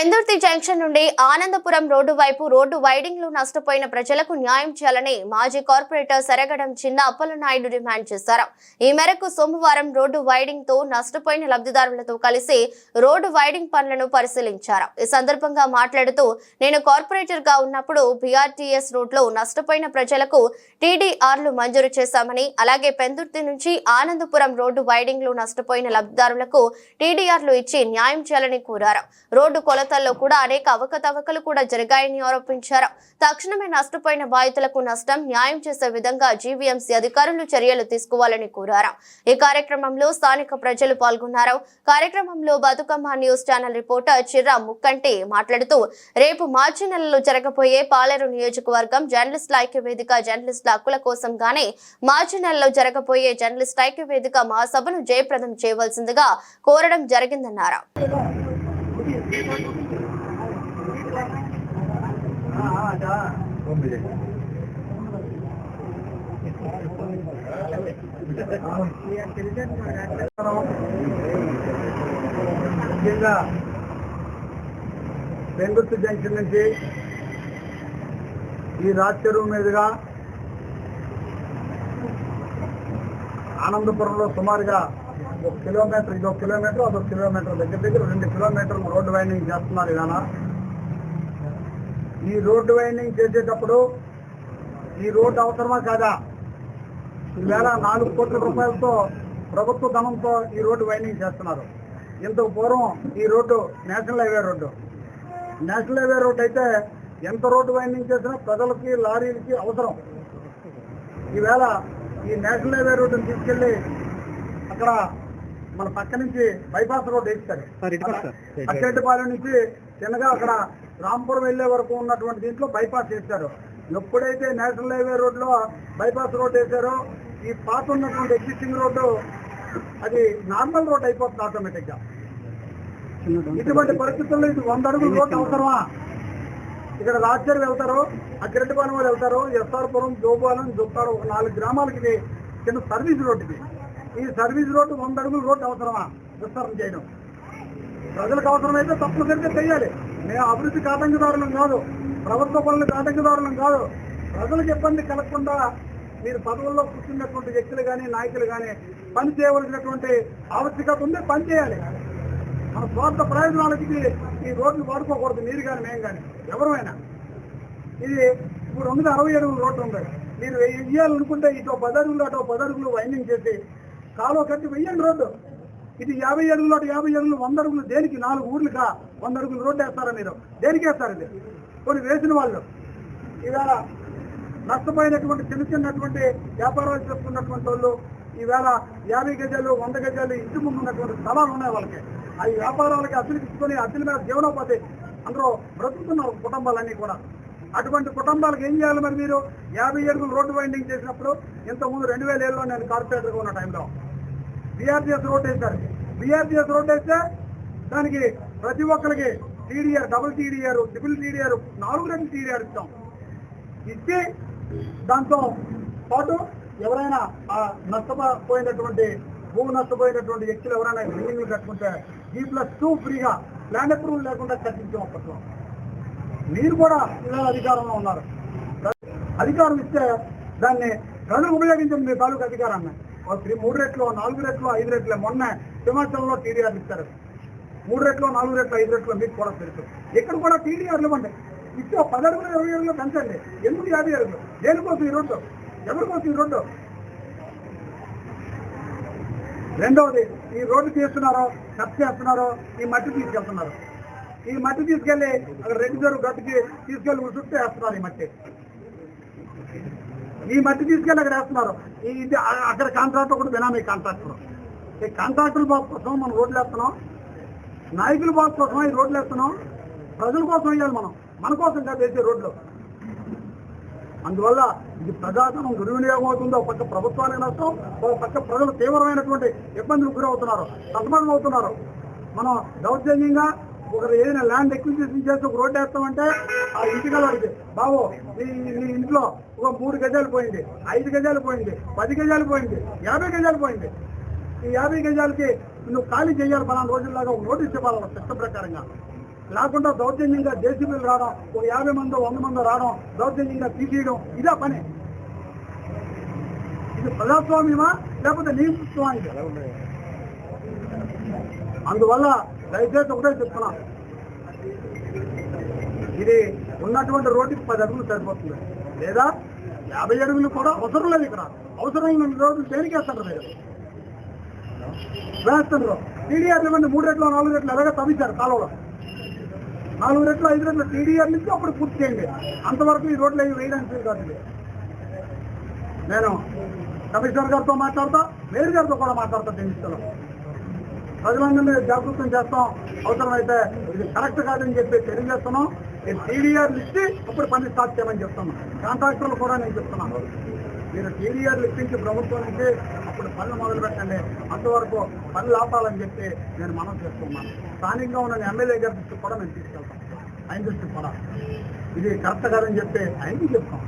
Pendurthi junction నుండి Anandapuram road వైపు road వైడింగ్లో నష్టపోయిన ప్రజలకు న్యాయం చేయాలని మాజీ కార్పొరేటర్ సరగడం చిన్న అప్పలనాయుడు డిమాండ్ చేశారు. ఈ మేరకు సోమవారం రోడ్డు వైడింగ్తో నష్టపోయిన లబ్ధిదారులతో కలిసి రోడ్డు వైడింగ్ పనులను పరిశీలించారు. ఈ సందర్భంగా మాట్లాడుతూ నేను కార్పొరేటర్గా ఉన్నప్పుడు బీఆర్టీఎస్ రోడ్లో నష్టపోయిన ప్రజలకు టీడీఆర్లు మంజూరు చేశామని అలాగే పెందుర్తి నుంచి ఆనందపురం రోడ్డు వైడింగ్లో నష్టపోయిన లబ్ధిదారులకు టీడీఆర్లు ఇచ్చి న్యాయం చేయాలని కోరారు. రోడ్డు కొలత కొలతల్లో కూడా అనేక అవకతవకలు కూడా జరిగాయని ఆరోపించారు. తక్షణమే నష్టపోయిన బాధితులకు నష్టం న్యాయం చేసే విధంగా జీవీఎంసీ అధికారులు చర్యలు తీసుకోవాలని కోరారు. ఈ కార్యక్రమంలో స్థానిక ప్రజలు పాల్గొన్నారు. కార్యక్రమంలో Bathukamma news channel reporter Chirra Mukkanti మాట్లాడుతూ రేపు మార్చి నెలలో జరగబోయే పాలేరు నియోజకవర్గం జర్నలిస్టుల ఐక్య వేదిక జర్నలిస్టుల హక్కుల కోసం గానే మార్చి నెలలో జరగబోయే జర్నలిస్ట్ ఐక్య వేదిక మహాసభను జయప్రదం చేయవలసిందిగా కోరడం జరిగిందన్నారు. ముఖ్యంగా పెంగుత్తు జంక్షన్ నుంచి ఈ రాచెరువు మీదుగా ఆనందపురంలో సుమారుగా ఒక కిలోమీటర్ ఇదొక ఒక కిలోమీటర్ అదొక కిలోమీటర్. దగ్గర దగ్గర రెండు కిలోమీటర్లు రోడ్డు వైండింగ్ చేస్తున్నారు ఇదాన ఈ రోడ్డు వైండింగ్ చేసేటప్పుడు ఈ రోడ్డు అవసరమా కాదా? ఈవేళ నాలుగు కోట్ల రూపాయలతో ప్రభుత్వ ధనంతో ఈ రోడ్డు వైండింగ్ చేస్తున్నారు. ఇంతకు పూర్వం ఈ road national highway road. National highway road అయితే ఎంత రోడ్డు వైండింగ్ చేసినా ప్రజలకి లారీలకి అవసరం. ఈవేళ ఈ నేషనల్ హైవే రోడ్డుని తీసుకెళ్ళి అక్కడ మన పక్క నుంచి బైపాస్ రోడ్ వేస్తారు. అక్కెంటిపాలెం నుంచి చిన్నగా అక్కడ రాంపురం వెళ్ళే వరకు ఉన్నటువంటి దీంట్లో బైపాస్ వేశారు ఎప్పుడైతే నేషనల్ హైవే రోడ్లో బైపాస్ రోడ్ వేశారో ఈ పాత ఉన్నటువంటి ఎగ్జిస్టింగ్ రోడ్డు అది నార్మల్ రోడ్ అయిపోతుంది ఆటోమేటిక్గా ఇటువంటి పరిస్థితుల్లో ఇది వంద అడుగుల రోడ్డు అవసరమా? ఇక్కడ రాజ్యాలు వెళ్తారు అగ్రెడ్డిపాలెం వాళ్ళు వెళ్తారు ఎస్ఆర్పురం జోబాలం జొత్తారు ఒక నాలుగు గ్రామాలకి ఇది చిన్న సర్వీస్ రోడ్డు ఇది ఈ సర్వీస్ రోడ్డు వంద అడుగులు రోడ్డు అవసరమా? విస్తరణ చేయడం. ప్రజలకు అవసరమైతే తప్పనిసరిగా చేయాలి మేము అభివృద్ధికి ఆటంకదారులం కాదు. ప్రభుత్వ పనులకు ఆటంకదారులం కాదు. ప్రజలకు ఇబ్బంది కలగకుండా మీరు పదవుల్లో కూర్చున్నటువంటి వ్యక్తులు కానీ నాయకులు కానీ పని చేయవలసినటువంటి ఆవశ్యకత ఉంది పని చేయాలి. మన స్వార్థ ప్రయోజనాలకి ఈ రోడ్లు వాడుకోకూడదు మీరు కానీ మేము కానీ ఎవరైనా ఇది ఇప్పుడు ఉన్నది అరవై అడుగులు రోడ్లు ఉంది. మీరు వెయ్యాలనుకుంటే ఇటో పది అడుగులు అటో పది అడుగులు వైండింగ్ చేసి కాలువ కట్టి వెయ్యండి రోడ్డు. ఇది యాభై అడుగులు యాభై అడుగులు వంద అడుగులు దేనికి? నాలుగు ఊర్లుగా వంద అడుగులు రోడ్డు వేస్తారా మీరు? దేనికి వేస్తారు ఇది? కొన్ని వేసిన వాళ్ళు. ఈవేళ నష్టపోయినటువంటి చిన్న చిన్నటువంటి వ్యాపారాలు చేసుకున్నటువంటి వాళ్ళు ఈవేళ యాభై గజాలు వంద గజాలు ఇంటి ముందు ఉన్నటువంటి స్థలాలు ఉన్నాయి వాళ్ళకి. ఆ వ్యాపారాలకి అసలు ఇచ్చుకొని అసలు మీద జీవనోపాధి అందరూ బ్రతుకుతున్నారు కుటుంబాలన్నీ కూడా. అటువంటి కుటుంబాలకు ఏం చేయాలి మరి మీరు? యాభై అడుగులు రోడ్డు వైండింగ్ చేసినప్పుడు ఇంతకుముందు రెండు వేల ఏళ్ళలో నేను కార్పొరేటర్గా ఉన్న టైంలో బీఆర్టీఎస్ రోడ్డు వేశారు. బీఆర్టీఎస్ రోడ్డు వేస్తే దానికి ప్రతి ఒక్కరికి TDR double TDR triple TDR నాలుగు రెండు టీడీఆర్ ఇస్తాం ఇచ్చి దాంతో పాటు ఎవరైనా ఆ నష్టపోయినటువంటి భూమి నష్టపోయినటువంటి వ్యక్తులు ఎవరైనా బిల్డింగ్లు కట్టుకుంటే ఈ ప్లస్ టూ ఫ్రీగా ల్యాండ్ అప్రూవల్ లేకుండా కట్టించాం అప్పట్లో. మీరు కూడా ఇలా అధికారంలో ఉన్నారు. అధికారం ఇస్తే దాన్ని ప్రజలు ఉపయోగించండి మీ తాలూకు అధికారాన్ని. త్రీ మూడు రెట్లు నాలుగు రెట్లు ఐదు రెట్లు. మొన్న సింహాచలంలో టీడీఆర్ ఇస్తారు మూడు రెట్లు నాలుగు రెట్లు ఐదు రెట్లు మీకు కూడా తెలుసు. ఇక్కడ కూడా టీడీఆర్లు ఇవ్వండి. ఇచ్చే పదహారు పది అడుగులు ఇరవై అడుగులు పెంచండి ఎందుకు యాభై అడుగులు? దేనికోసం ఈ రోడ్డు? ఎవరికోసం ఈ రోడ్డు? రెండవది ఈ రోడ్డు తీస్తున్నారో కట్ చేస్తున్నారో ఈ మట్టి తీసుకెళ్తున్నారు. ఈ మట్టి తీసుకెళ్ళి అక్కడ రెడ్డి చెరువు గట్టుకి తీసుకెళ్ళి చుట్టూ వేస్తున్నారు ఈ మట్టి. ఈ మట్టి తీసుకెళ్ళి అక్కడ వేస్తున్నారు. ఈ ఇది అక్కడ కాంట్రాక్టర్ కూడా బినామీ కాంట్రాక్టర్ ఈ కాంట్రాక్టర్ బాబు కోసం మనం రోడ్లు వేస్తున్నాం. నాయకుల బాబు కోసం ఈ రోడ్లు వేస్తున్నాం. ప్రజల కోసం వేయాలి మనం. మన కోసం కాదు వేసే రోడ్లు. అందువల్ల ఇది ప్రజాధనం దుర్వినియోగం అవుతుంది ఒక పక్క ప్రభుత్వానికి నష్టం ఒక పక్క ప్రజలు తీవ్రమైనటువంటి ఇబ్బందులకు గురవుతున్నారు సతమతం అవుతున్నారు. మనం దౌర్జన్యంగా ఒకరు ఏదైనా ల్యాండ్ ఎక్విజిషన్ చేసి ఒక రోడ్డు వేస్తామంటే ఆ ఇంటికి వాడికి బాబు నీ నీ ఇంట్లో ఒక మూడు గజాలు పోయింది ఐదు గజాలు పోయింది పది గజాలు పోయింది యాభై గజాలు పోయింది. ఈ యాభై గజాలకి నువ్వు ఖాళీ చేయాలి పలానా రోజుల్లాగా ఒక నోటీస్ ఇవ్వాలి వాళ్ళ చట్టం ప్రకారంగా? లేకుండా దౌర్జన్యంగా జేసీబీలు రావడం ఒక యాభై మందో వంద మందో రావడం దౌర్జన్యంగా తీసేయడం ఇదే పని? ఇది ప్రజాస్వామ్యమా లేకపోతే నియమిత్వమా అందువల్ల దయచేసి ఒకటే చెప్తున్నాను ఇది ఉన్నటువంటి రోడ్డుకి పది అడుగులు సరిపోతుంది. లేదా యాభై అడుగులు కూడా అవసరం లేదు ఇక్కడ. అవసరం రోజులు రోడ్లు దేనికి వేస్తారు మీరు? వేస్తున్నారు. టీడీఆర్ ఇవ్వండి మూడు రెట్లు నాలుగు రెట్లు ఎలాగ తవ్వించారు కాలువలో. నాలుగు రెట్లు ఐదు రెట్లు టీడీఆర్ నుంచి అప్పుడు పూర్తి చేయండి. అంతవరకు ఈ రోడ్లు అవి వేయడానికి వీలు కాదు నేను కమిషనర్ గారితో మాట్లాడతా మేయర్ గారితో కూడా మాట్లాడతా దీనిలో ప్రజలందరినీ జాగృతం చేస్తాం. అవసరమైతే ఇది కరెక్ట్ కాదని చెప్పి తెలియజేస్తున్నాం. టీడీఆర్ ఇచ్చి అప్పుడు పని స్టార్ట్ చేయమని చెప్తున్నాను కాంట్రాక్టర్లు కూడా నేను చెప్తున్నాను. మీరు టీడీఆర్ ఇప్పించి ప్రభుత్వం నుంచి అప్పుడు పనులు మొదలు పెట్టండి. అంతవరకు పనులు ఆపాలని చెప్పి నేను మనం చేస్తున్నాను. స్థానికంగా ఉన్న ఎమ్మెల్యే గారి దృష్టికి కూడా నేను తీసుకెళ్తాను ఆయన దృష్టికి కూడా. ఇది కరెక్ట్ కాదని చెప్పి ఆయనకి చెప్తాం.